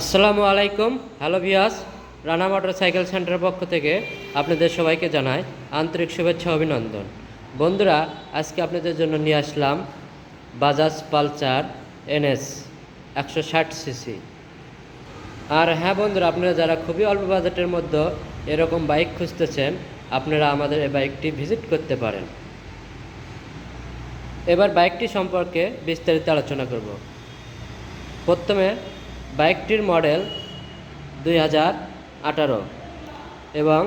আসসালামু আলাইকুম। হ্যালো ভিয়াস রানা মোটর সাইকেল সেন্টারের পক্ষ থেকে আপনাদের সবাইকে জানাই আন্তরিক শুভেচ্ছা অভিনন্দন। বন্ধুরা, আজকে আপনাদের জন্য নিয়ে আসলাম বাজাজ পালচার এনএস একশো ষাট সিসি আর হ্যাঁ বন্ধুরা, আপনারা যারা খুবই অল্প বাজেটের মধ্যে এরকম বাইক খুঁজতেছেন, আপনারা আমাদের এই বাইকটি ভিজিট করতে পারেন। এবার বাইকটি সম্পর্কে বিস্তারিত আলোচনা করব। প্রথমে বাইকটির মডেল দুই হাজার আঠারো এবং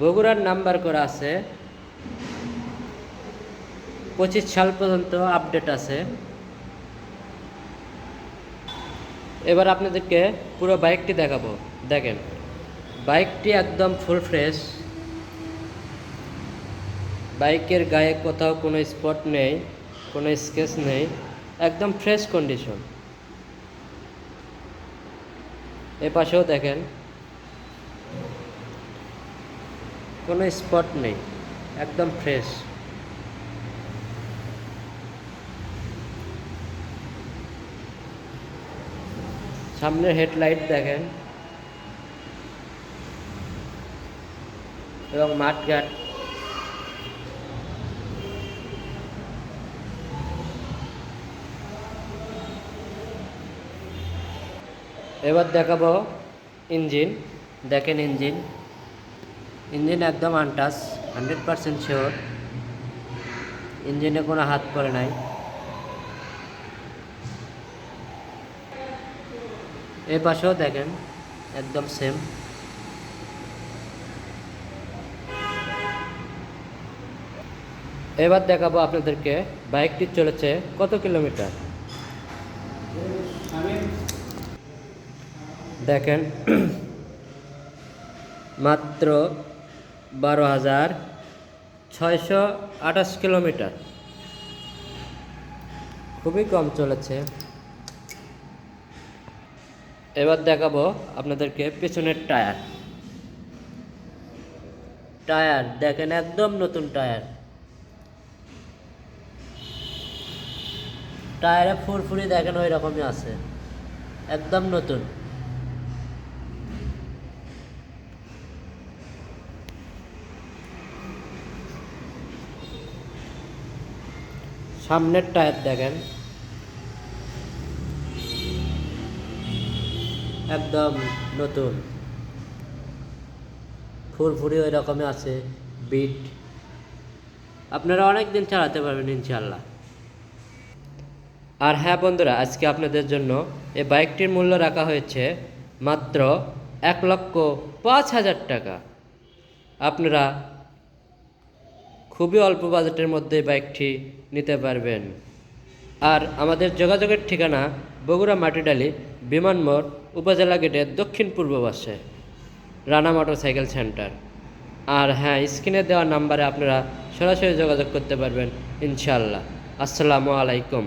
বগুড়ার নাম্বার করা আছে পঁচিশ সাল পর্যন্ত আপডেট আছে। এবার আপনাদেরকে পুরো বাইকটি দেখাবো। দেখেন, বাইকটি একদম ফুল ফ্রেশ বাইকের গায়ে কোথাও কোনো স্পট নেই, কোনো স্কেচ নেই, একদম ফ্রেশ কন্ডিশন এ পাশেও দেখেন। কোনো স্পট নেই একদম ফ্রেশ। সামনের হেডলাইট দেখেন। এবং মাঠঘাট। এবার দেখাবো ইঞ্জিন। দেখেন ইঞ্জিন। ইঞ্জিন একদম আনটাস হান্ড্রেড পারসেন্ট শিওর। ইঞ্জিনে কোনো হাত পড়ে নাই। এ পাশেও দেখেন, একদম সেম এবার দেখাবো আপনাদেরকে, বাইকটি চলেছে কত কিলোমিটার? দেখেন, মাত্র বারো হাজার ছয়শো আঠাশ কিলোমিটার। খুবই কম চলেছে। এবার দেখাবো আপনাদেরকে পেছনের টায়ার। টায়ার, দেখেন একদম নতুন টায়ার। টায়ারে ফুরফুরি দেখেন ওই রকমই আছে। একদম নতুন। সামনের টায়ার দেখেন। একদম নতুন। ফুরফুরি ওই রকমই আছে বিট আপনারা অনেক দিন চালাতে পারবেন ইনশাল্লাহ আর হ্যাঁ বন্ধুরা, আজকে আপনাদের জন্য এই বাইকটির মূল্য রাখা হয়েছে মাত্র এক লক্ষ পাঁচ হাজার টাকা। আপনারা খুবই অল্প বাজেটের মধ্যে বাইকটি নিতে পারবেন। আর আমাদের যোগাযোগের ঠিকানা বগুড়া মাটিডালি বিমান মোড় উপজেলা গেটের দক্ষিণ পূর্ব পাশে, রানা মোটর সাইকেল সেন্টার। আর হ্যাঁ স্ক্রিনে দেওয়া নাম্বারে আপনারা সরাসরি যোগাযোগ করতে পারবেন ইনশাল্লাহ আসসালামু আলাইকুম।